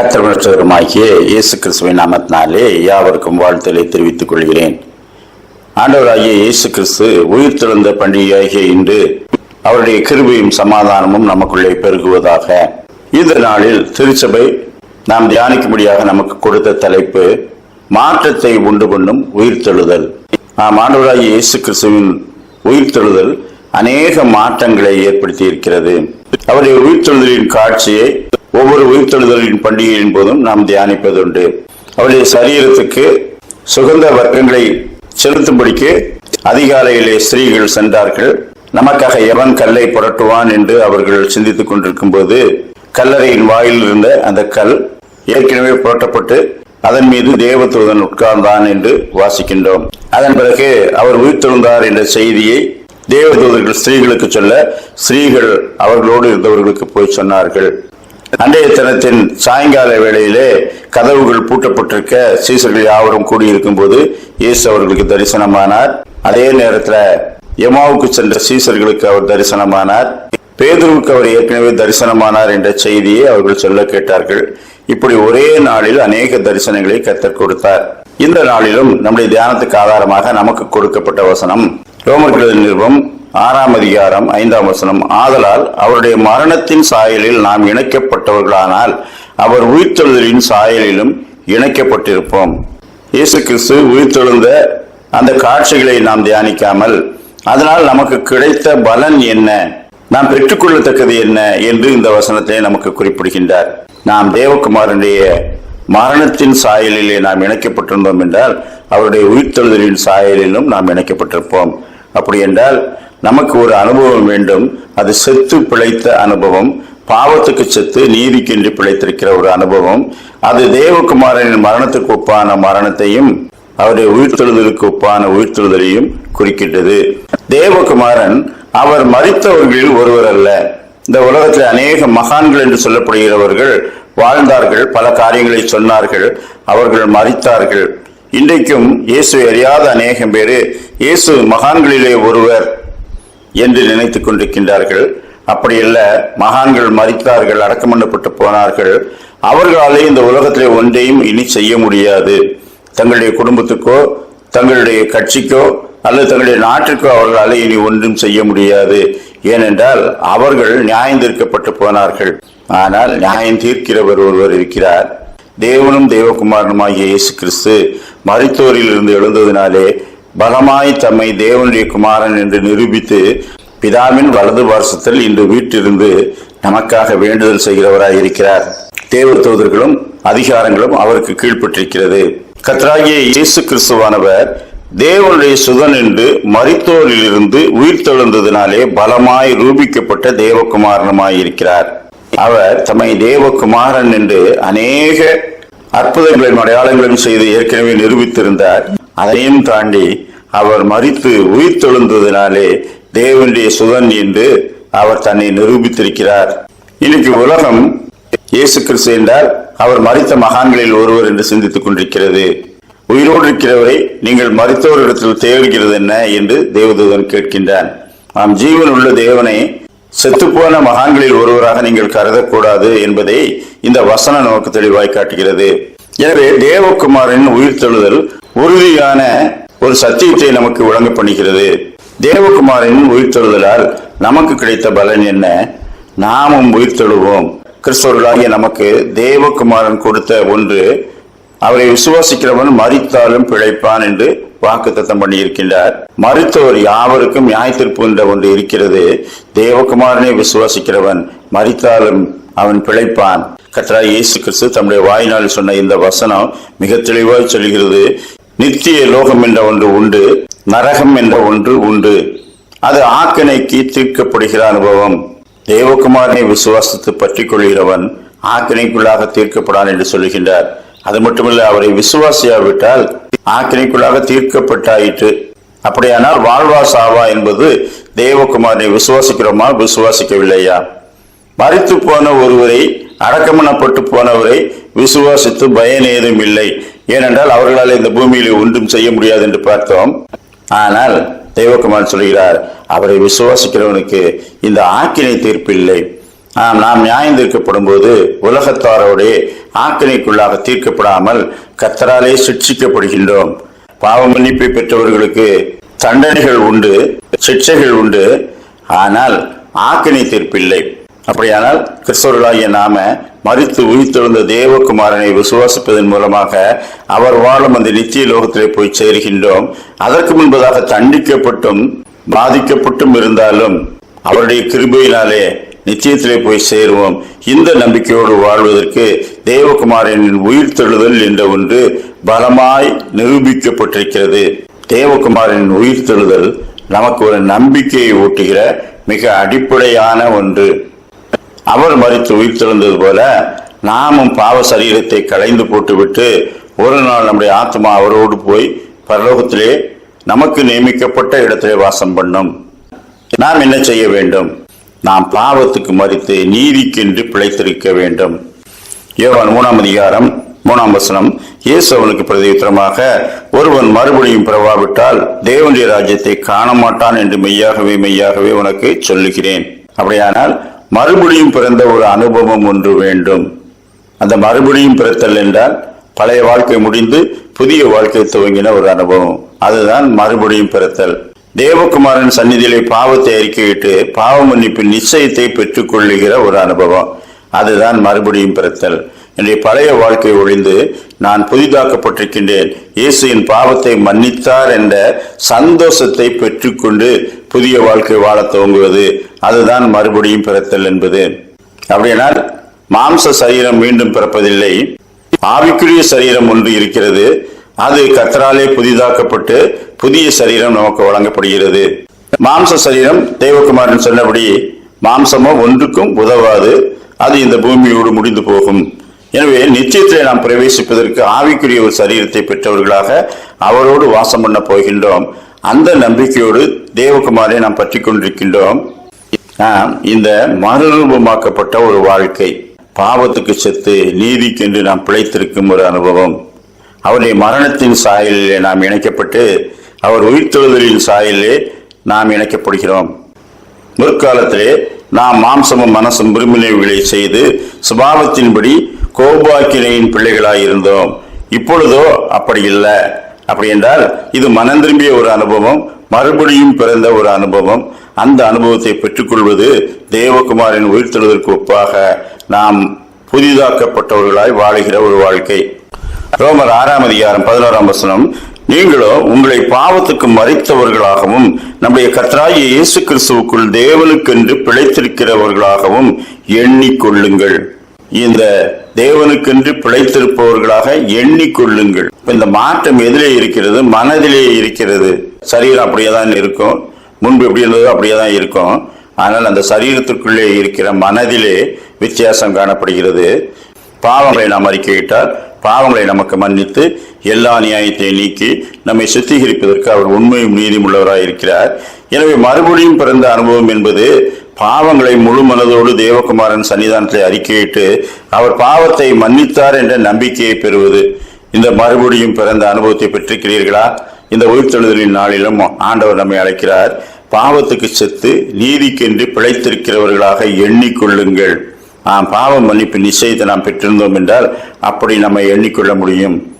கத்திரமற்றவருமாகிய இயேசு கிறிஸ்துவின் நாமத்தினாலே யாவருக்கும் வாழ்த்தலை தெரிவித்துக் கொள்கிறேன். ஆண்டவராகிய இயேசு கிறிஸ்து உயிர் திறந்த பண்டிகையாகிய இன்று அவருடைய கிருபையும் சமாதானமும் நமக்குள்ளே பெருகுவதாக. இந்த நாளில் திருச்சபை நாம் தியானிக்கும்படியாக நமக்கு கொடுத்த தலைப்பு மாற்றத்தை உண்டு பண்ணும் உயிர் தெழுதல். நாம் ஆண்டவராகிய இயேசு கிறிஸ்துவின் உயிர் தெழுதல் அநேக மாற்றங்களை ஏற்படுத்தி இருக்கிறது அவருடைய உயிர் தெழுதலின் காட்சியை ஒவ்வொரு உயிர்த்தெழுதலின் பண்டிகையின் போதும் நாம் தியானிப்பதுண்டு. அவருடைய சரீரத்துக்கு சுகந்த வர்க்கங்களை செலுத்தும்படிக்கு அதிகாலையிலே ஸ்திரீகள் சென்றார்கள். நமக்காக எவன் கல்லை புரட்டுவான் என்று அவர்கள் சிந்தித்துக் கொண்டிருக்கும் போது கல்லறையின் வாயில் இருந்த அந்த கல் ஏற்கனவே புரட்டப்பட்டு அதன் மீது தேவதூதன் உட்கார்ந்தான் என்று வாசிக்கின்றோம். அதன் பிறகு அவர் உயிர்த்தெழுந்தார் என்ற செய்தியை தேவதூதர்கள் ஸ்திரீகளுக்கு சொல்ல ஸ்திரீகள் அவர்களோடு இருந்தவர்களுக்கு போய் சொன்னார்கள். அன்றைய தினத்தின் சாயங்கால வேளையிலே கதவுகள் பூட்டப்பட்டிருக்க சீசர்கள் யாவரும் கூடியிருக்கும் போது இயேசு அவர்களுக்கு தரிசனமானார். அதே நேரத்தில் எமாவுக்கு சென்ற சீசர்களுக்கு அவர் தரிசனமானார். பேதுருவுக்கு அவர் ஏற்கனவே தரிசனமானார் என்ற செய்தியை அவர்கள் சொல்ல கேட்டார்கள். இப்படி ஒரே நாளில் அநேக தரிசனங்களை கத்தர் கொடுத்தார். இந்த நாளிலும் நம்முடைய தியானத்துக்கு ஆதாரமாக நமக்கு கொடுக்கப்பட்ட வசனம் ரோமர்கள் நிறுவம் ஆறாம் அதிகாரம் ஐந்தாம் வசனம் ஆதலால் அவருடைய மரணத்தின் சாயலில் நாம் இணைக்கப்பட்டவர்களானால் அவர் உயிர்த்தெழுதலின் சாயலிலும் இணைக்கப்பட்டிருப்போம். இயேசு கிறிஸ்து உயிர்த்தெழுந்த அந்த காட்சிகளை நாம் தியானிக்காமல் அதனால் நமக்கு கிடைத்த பலன் என்ன? நாம் பெற்றுக்கொள்ளத்தக்கது என்ன? என்று இந்த வசனத்தை நமக்கு குறிப்பிடுகின்றார். நாம் தேவகுமாரனுடைய மரணத்தின் சாயலிலே நாம் இணைக்கப்பட்டிருந்தோம் என்றால் அவருடைய உயிர்த்தெழுதலின் சாயலிலும் நாம் இணைக்கப்பட்டிருப்போம். அப்படி என்றால் நமக்கு ஒரு அனுபவம் வேண்டும். அது செத்து பிழைத்த அனுபவம். பாவத்துக்கு செத்து நீதிக்கின்றி பிழைத்திருக்கிற ஒரு அனுபவம். அது தேவகுமாரனின் மரணத்துக்கு ஒப்பான மரணத்தையும் அவருடைய உயிர்த்தெழுதலுக்கு ஒப்பான உயிர்த்தெழுதலையும் குறிக்கின்றது. தேவகுமாரன் அவர் மறித்தவர்களில் ஒருவர் அல்ல. இந்த உலகத்தில் அநேக மகான்கள் என்று சொல்லப்படுகிறவர்கள் வாழ்ந்தார்கள். பல காரியங்களை சொன்னார்கள். அவர்கள் மறித்தார்கள். இன்றைக்கும் இயேசு அறியாத அநேகம் பேரு இயேசு மகான்களிலே ஒருவர் என்று நினைத்துக் கொண்டிருக்கின்றார்கள். அப்படி மகான்கள் மறித்தார்கள் அடக்கம் பண்ணப்பட்டு போனார்கள். அவர்களாலே இந்த உலகத்திலே ஒன்றையும் இனி செய்ய முடியாது. தங்களுடைய குடும்பத்துக்கோ தங்களுடைய கட்சிக்கோ அல்லது தங்களுடைய நாட்டிற்கோ அவர்களால் இனி ஒன்றும் செய்ய முடியாது. ஏனென்றால் அவர்கள் நியாயம் தீர்க்கப்பட்டு போனார்கள். ஆனால் நியாயம் தீர்க்கிறவர் ஒருவர் இருக்கிறார். தேவனும் தேவகுமாரனுமாகிய இயேசு கிறிஸ்து மருத்துவரில் இருந்து எழுந்ததினாலே பலமாய் தம்மை தேவனுடைய குமாரன் என்று நிரூபித்து பிதாவின் வலது வருஷத்தில் இன்று வீட்டிலிருந்து நமக்காக வேண்டுதல் செய்கிறவராய் இருக்கிறார். தேவ தூதர்களும் அதிகாரங்களும் அவருக்கு கீழ்ப்பட்டிருக்கிறது. கத்ராகிய இயேசு கிறிஸ்துவானவர் தேவனுடைய சுதன் என்று மரித்தோரிலிருந்து உயிர் தெழுந்ததினாலே பலமாய் ரூபிக்கப்பட்ட தேவகுமாரனுமாய் இருக்கிறார் அவர் தம்மை தேவகுமாரன் என்று அநேக அற்புதங்களையும் அடையாளங்களையும் செய்து ஏற்கனவே நிரூபித்திருந்தார். அதையும் தாண்டி அவர் மறித்து உயிர் தெழுந்ததினாலே தேவனுடைய சுதன் என்று அவர் தன்னை நிரூபித்திருக்கிறார். இன்னைக்கு உலகம் இயேசு கிறிஸ்து என்றால் அவர் மறித்த மகான்களில் ஒருவர் என்று சிந்தித்துக் கொண்டிருக்கிறது. உயிரோடு இருக்கிறவரை நீங்கள் மறித்தவரிடத்தில் தேடுகிறது என்ன என்று தேவதூதன் கேட்கின்றான். நாம் ஜீவன் உள்ள தேவனை செத்துப்போன மகான்களில் ஒருவராக நீங்கள் கருதக்கூடாது என்பதை இந்த வசன நமக்கு தெளிவாய் காட்டுகிறது. எனவே தேவகுமாரின் உயிர் தெழுதல் உறுதியான ஒரு சத்தியத்தை நமக்கு வழங்க பண்ணுகிறது. தேவகுமாரின் உயிர் தெழுதலால் நமக்கு கிடைத்த பலன் என்ன? நாமும் உயிர் தெழுவோம். கிறிஸ்தவர்களாகிய நமக்கு தேவகுமாரன் கொடுத்த ஒன்று அவரை விசுவாசிக்கிறவன் மறித்தாலும் பிழைப்பான் என்று வாக்கு தத்தம் பண்ணியிருக்கின்றார். மருத்துவர் யாவருக்கும் நியாயத்திற்பு என்ற ஒன்று இருக்கிறது. தேவகுமாரனை விசுவாசிக்கிறவன் மறித்தாலும் அவன் பிழைப்பான். கற்றா இயேசு கிறிஸ்து தம்முடைய வாயினால் சொன்ன இந்த வசனம் மிக தெளிவாக சொல்கிறது. நித்திய லோகம் என்ற ஒன்று உண்டு நரகம் என்ற ஒன்று உண்டு. அது ஆக்கணைக்கு தீர்க்கப்படுகிற அனுபவம். தேவகுமாரனை விசுவாசித்து பற்றி கொள்கிறவன் ஆக்கினைக்குள்ளாக தீர்க்கப்படான் என்று சொல்லுகின்றார். அது மட்டுமல்ல அவரை விசுவாசியாவிட்டால் ஆக்கினைக்குள்ளாக தீர்க்கப்பட்டாயிற்று. அப்படியானால் வாழ்வா சாவா என்பது தேவகுமாரனை விசுவாசிக்கிறோமா? விசுவாசிக்கவில்லையா? மறித்து போன ஒருவரை அடக்கமனப்பட்டு போனவரை விசுவாசித்து பயன் ஏதும் இல்லை. ஏனென்றால் அவர்களால் இந்த பூமியில் ஒன்றும் செய்ய முடியாது என்று பார்த்தோம். ஆனால் தேவகுமார் சொல்கிறார் அவரை விசுவாசிக்கிறவனுக்கு இந்த ஆக்கினை தீர்ப்பில்லை. இல்லை நாம் நியாயம் தீர்க்கப்படும் போது உலகத்தாரோடே ஆக்கணைக்குள்ளாக தீர்க்கப்படாமல் கத்தராலே சிக்ஷிக்கப்படுகின்றோம் பாவ மன்னிப்பை பெற்றவர்களுக்கு தண்டனைகள் உண்டு சிக்ஷைகள் உண்டு. ஆனால் ஆக்கினை தீர்ப்பில்லை. அப்படியானால் கிறிஸ்தவர்களாகிய நாம மறித்து உயிர்த்தெழுந்த தேவகுமாரனை விசுவாசிப்பதன் மூலமாக அவர் வாழும் அந்த நித்திய லோகத்திலே போய் சேர்கின்றோம். அதற்கு முன்பதாக தண்டிக்கப்பட்டும் பாதிக்கப்பட்டும் இருந்தாலும் அவருடைய கிருபையினாலே நிச்சயத்திலே போய் சேருவோம். இந்த நம்பிக்கையோடு வாழ்வதற்கு தேவகுமாரனின் உயிர்த்தெழுதல் என்ற ஒன்று பலமாய் நிரூபிக்கப்பட்டிருக்கிறது. தேவகுமாரனின் உயிர்த்தெழுதல் நமக்கு ஒரு நம்பிக்கையை ஊட்டுகிற மிக அடிப்படையான ஒன்று. அவர் மறித்து உயிர் தெழுந்தது போல நாமும் பாவ சரீரத்தை களைந்து போட்டுவிட்டு ஒரு நாள் நம்முடைய ஆத்மா அவரோடு போய் பரலோகத்திலே நமக்கு நியமிக்கப்பட்ட இடத்திலே வாசம் பண்ணும். நாம் என்ன செய்ய வேண்டும்? நாம் பாவத்துக்கு மறித்து நீதிக்கென்று பிழைத்திருக்க வேண்டும். யோவான் மூணாம் அதிகாரம் மூணாம் வசனம். இயேசு அவனுக்கு பிரதியுத்தரமாக ஒருவன் மறுபடியும் பிறவாவிட்டால் தேவனுடைய ராஜ்யத்தை காண மாட்டான் என்று மெய்யாகவே மெய்யாகவே உனக்கு சொல்லுகிறேன். அப்படியானால் மறுபடியும் பிறந்த ஒரு அனுபவம் ஒன்று வேண்டும். அந்த மறுபடியும் பிறத்தல் என்றால் பழைய வாழ்க்கை முடிந்து புதிய வாழ்க்கை துவங்கின ஒரு அனுபவம். அதுதான் மறுபடியும் பிறத்தல். தேவகுமாரன் சந்நிதியிலே பாவத்தை அறிக்கையிட்டு பாவ மன்னிப்பு நிச்சயத்தை பெற்றுக்கொள்ளுகிற ஒரு அனுபவம். அதுதான் மறுபடியும் பிறத்தல். என்னுடைய பழைய வாழ்க்கை ஒழிந்து நான் புதிதாக்கப்பட்டிருக்கின்றேன். இயேசுவின் பாவத்தை மன்னித்தார் என்ற சந்தோஷத்தை பெற்றுக்கொண்டு புதிய வாழ்க்கை வாழத் துவங்குவது. அதுதான் மறுபடியும் பிறத்தல் என்பது. அப்படியானால் மாம்ச சரீரம் மீண்டும் பிறப்பதில்லை. ஆவிக்குரிய சரீரம் ஒன்று இருக்கிறது. அது கத்தராலே புதிதாக்கப்பட்டு புதிய சரீரம் நமக்கு வழங்கப்படுகிறது. மாம்ச சரீரம் தேவகுமாரன் சொன்னபடி மாம்சமோ ஒன்றுக்கும் உதவாது. அது இந்த பூமியோடு முடிந்து போகும். எனவே நிச்சயத்திலே நாம் பிரவேசிப்பதற்கு ஆவிக்குரிய ஒரு சரீரத்தை பெற்றவர்களாக அவரோடு வாசம் பண்ண போகின்றோம். அந்த நம்பிக்கையோடு தேவகுமாரை நாம் பற்றி கொண்டிருக்கின்றோம். நாம் இந்த மறுரூபமாக்கப்பட்ட ஒரு வாழ்க்கை. பாவத்துக்கு செத்து நீதிக்கென்று நாம் பிழைத்திருக்கும் ஒரு அனுபவம். அவருடைய மரணத்தின் சாயலிலே நாம் இணைக்கப்பட்டு அவர் உயிர்த்தெழுதலின் சாயலிலே நாம் இணைக்கப்படுகிறோம். முற்காலத்திலே நாம் மாம்சமும் மனசும் விரும்பினைகளை செய்து சுபாவத்தின்படி கோபாக்கினையின் பிள்ளைகளாய் இருந்தோம் இப்பொழுதோ அப்படி இல்லை. அப்படி என்றால் இது மனம் திரும்பிய ஒரு அனுபவம் மறுபடியும் பிறந்த ஒரு அனுபவம். அந்த அனுபவத்தை பெற்றுக்கொள்வது தேவகுமாரின் உயிர்த்தெழுதற்கு ஒப்பாக நாம் புதிதாக்கப்பட்டவர்களாய் வாழுகிற ஒரு வாழ்க்கை. ரோமர் ஆறாம் அதிகாரம் பதினோராம் வசனம் நீங்களோ உங்களை பாவத்துக்கு மறைத்தவர்களாகவும் நம்முடைய கத்ராய இயேசு கிறிஸ்துவுக்குள் தேவனுக்கென்று பிழைத்திருக்கிறவர்களாகவும் எண்ணிக்கொள்ளுங்கள். இந்த தேவனுக்கென்று பிழைத்திருப்பவர்களாக எண்ணிக்கொள்ளுங்கள். இந்த மாற்றம் எதிலே இருக்கிறது மனதிலே இருக்கிறது. சரீரம் அப்படியே தான் இருக்கும். முன்பு எப்படி இருந்ததோ அப்படியே தான் இருக்கும். ஆனால் அந்த சரீரத்திற்குள்ளே இருக்கிற மனதிலே வித்தியாசம் காணப்படுகிறது. பாவங்களை நாம் அறிக்கையிட்டால் பாவங்களை நமக்கு மன்னித்து எல்லா நியாயத்தையும் நீக்கி நம்மை சுத்திகரிப்பதற்கு அவர் உண்மையும் நீதியும் உள்ளவராக இருக்கிறார் எனவே மறுபடியும் பிறந்த அனுபவம் என்பது பாவங்களை முழு மனதோடு தேவகுமாரன் சன்னிதானத்தை அறிக்கையிட்டு அவர் பாவத்தை மன்னித்தார் என்ற நம்பிக்கையை பெறுவது. இந்த மறுபடியும் பிறந்த அனுபவத்தை பெற்றிருக்கிறீர்களா? இந்த உயிர்த்தெழுதலின் நாளிலும் ஆண்டவர் நம்மை அழைக்கிறார். பாவத்துக்கு செத்து நீதிக்கென்று பிழைத்திருக்கிறவர்களாக எண்ணிக்கொள்ளுங்கள். ஆம் பாவ மன்னிப்பு நிச்சயத்தை நாம் பெற்றிருந்தோம் என்றால் அப்படி நம்ம எண்ணிக்கொள்ள முடியும்.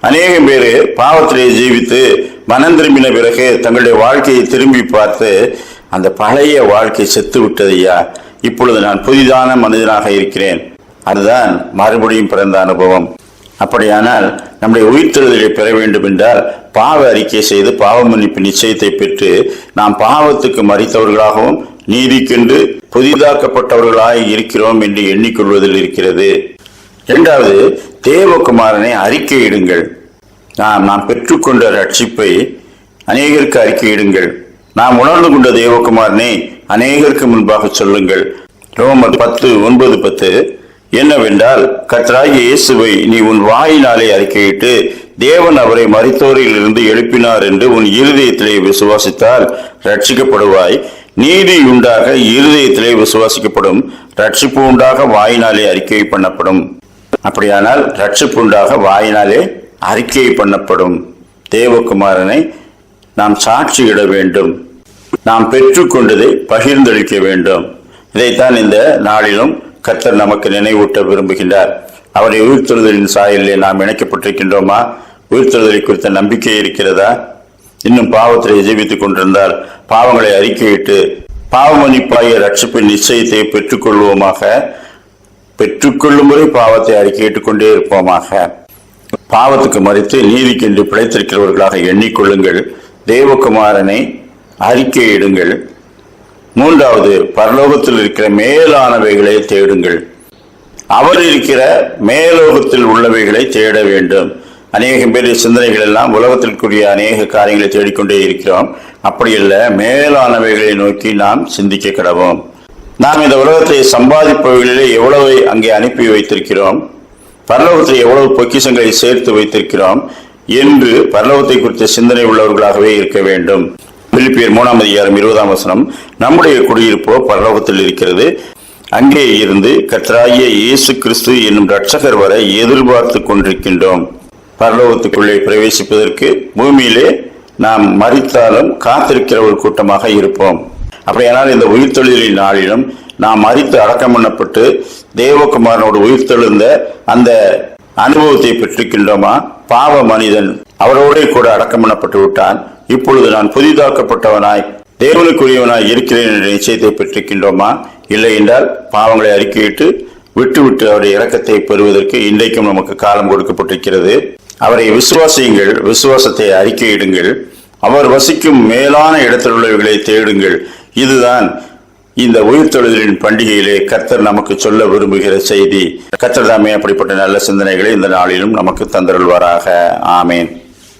அநேகம் பேர் பாவத்திலே ஜீவித்து மனம் திரும்பின பிறகு தங்களுடைய வாழ்க்கையை திரும்பி பார்த்து அந்த பழைய வாழ்க்கை செத்து விட்டதையா இப்பொழுது நான் புதிதான மனிதனாக இருக்கிறேன். அதுதான் மறுபடியும் பிறந்த அனுபவம். அப்படியானால் நம்முடைய உயிர்த்தெழுதலை பெற வேண்டும் என்றால் பாவ அறிக்கை செய்து பாவ மன்னிப்பு நிச்சயத்தை பெற்று நாம் பாவத்துக்கு மறித்தவர்களாகவும் நீதிக்கென்று புதிதாக்கப்பட்டவர்களாய் இருக்கிறோம் என்று எண்ணிக்கொள்வதில் இருக்கிறது. இரண்டாவது தேவகுமாரனை அறிக்கையிடுங்கள் நாம் நாம் பெற்றுக்கொண்ட ரட்சிப்பை அநேகருக்கு அறிக்கையிடுங்கள் நாம் உணர்ந்து கொண்ட தேவகுமாரனை அநேகருக்கு முன்பாக சொல்லுங்கள். ரோமர் பத்து ஒன்பது பத்து. என்னவென்றால் கர்த்தராகிய இயேசுவை நீ உன் வாயினாலே அறிக்கையிட்டு தேவன் அவரை மரித்தோரில் இருந்து எழுப்பினார் என்று உன் இருதயத்திலே விசுவாசித்தால் ரட்சிக்கப்படுவாய் நீதி உண்டாக இருதயத்திலே விசுவாசிக்கப்படும் ரட்சிப்பு உண்டாக வாயினாலே அறிக்கை பண்ணப்படும். அப்படியானால் ரட்சிப்பு உண்டாக வாயினாலே அறிக்கை பண்ணப்படும். தேவகுமாரனை நாம் சாட்சியிட வேண்டும். நாம் பெற்றுக்கொண்டதை பகிர்ந்தளிக்க வேண்டும். இதைத்தான் இந்த நாளிலும் கர்த்தர் நமக்கு நினைவூட்ட விரும்புகின்றார். அவரை உயிர்த்தெழுதலின் சாயலிலே நாம் இணைக்கப்பட்டிருக்கின்றோமா? உயிர்த்தெழுதலை குறித்த நம்பிக்கை இருக்கிறதா? இன்னும் பாவத்திலே ஜீவித்துக் கொண்டிருந்தால் பாவங்களை அறிக்கையிட்டு பாவமணிப்பாய ரட்சிப்பின் நிச்சயத்தை பெற்றுக்கொள்வோமாக. பெற்றுக்கொள்ளும் வரை பாவத்தை அறிக்கையிட்டுக் கொண்டே இருப்போமாக. பாவத்துக்கு மறித்து நீதிக்கென்று பிழைத்திருக்கிறவர்களாக எண்ணிக்கொள்ளுங்கள். தேவகுமாரனை அறிக்கையிடுங்கள். மூன்றாவது பரலோகத்தில் இருக்கிற மேலானவைகளை தேடுங்கள். அவர் இருக்கிற மேலோகத்தில் உள்ளவைகளை தேட வேண்டும். அநேகம் பேர் சிந்தனைகள் எல்லாம் உலகத்திற்குரிய அநேக காரியங்களை தேடிக்கொண்டே இருக்கிறோம். அப்படி இல்லை மேலானவைகளை நோக்கி நாம் சிந்திக்க கிடவோம். நாம் இந்த உலகத்தை சம்பாதிப்பவர்களிலே எவ்வளவை அங்கே அனுப்பி வைத்திருக்கிறோம்? பரலோகத்தில் எவ்வளவு பொக்கிஷங்களை சேர்த்து வைத்திருக்கிறோம்? என்று பரலோகத்தை குறித்த சிந்தனை உள்ளவர்களாகவே இருக்க வேண்டும். பிலிப்பியர் மூணாம் அதிகாரம் இருபதாம் வசனம் நம்முடைய குடியிருப்போ பரலோகத்தில் இருக்கிறது. அங்கே இருந்து கத்ராய இயேசு கிறிஸ்து என்னும் ரட்சகர் வரை எதிர்பார்த்து கொண்டிருக்கின்றோம். பரலோகத்துக்குள்ளே பிரவேசிப்பதற்கு பூமியிலே நாம் மறித்தாலும் காத்திருக்கிற ஒரு கூட்டமாக இருப்போம். அப்படியானால் இந்த உயிர்த்தொழிலின் நாளிலும் நாம் மறித்து அடக்கம் பண்ணப்பட்டு தேவகுமாரனோடு உயிர்த்தெழுந்த அந்த அனுபவத்தை பெற்றிருக்கின்றோமா? பாவ மனிதன் அவரோடே கூட அடக்கம் பண்ணப்பட்டு விட்டான். இப்பொழுது நான் புதிதாக்கப்பட்டவனாய் தேவனுக்குரியவனாய் இருக்கிறேன் என்ற நிச்சயத்தை பெற்றிருக்கின்றோமா? இல்லை என்றால் பாவங்களை அறிக்கையிட்டு விட்டு விட்டு அவருடைய இறக்கத்தை பெறுவதற்கு இன்றைக்கும் நமக்கு காலம் கொடுக்கப்பட்டிருக்கிறது. அவரை விசுவாசியுங்கள் விசுவாசத்தை அறிக்கையிடுங்கள். அவர் வசிக்கும் மேலான இடத்தில் உள்ளவர்களை தேடுங்கள். இதுதான் இந்த உயிர்த்தெழுதலின் பண்டிகையிலே கர்த்தர் நமக்கு சொல்ல விரும்புகிற செய்தி. கர்த்தர் தாமே அப்படிப்பட்ட நல்ல சிந்தனைகளை இந்த நாளிலும் நமக்கு தந்தருள்வாராக. ஆமேன்.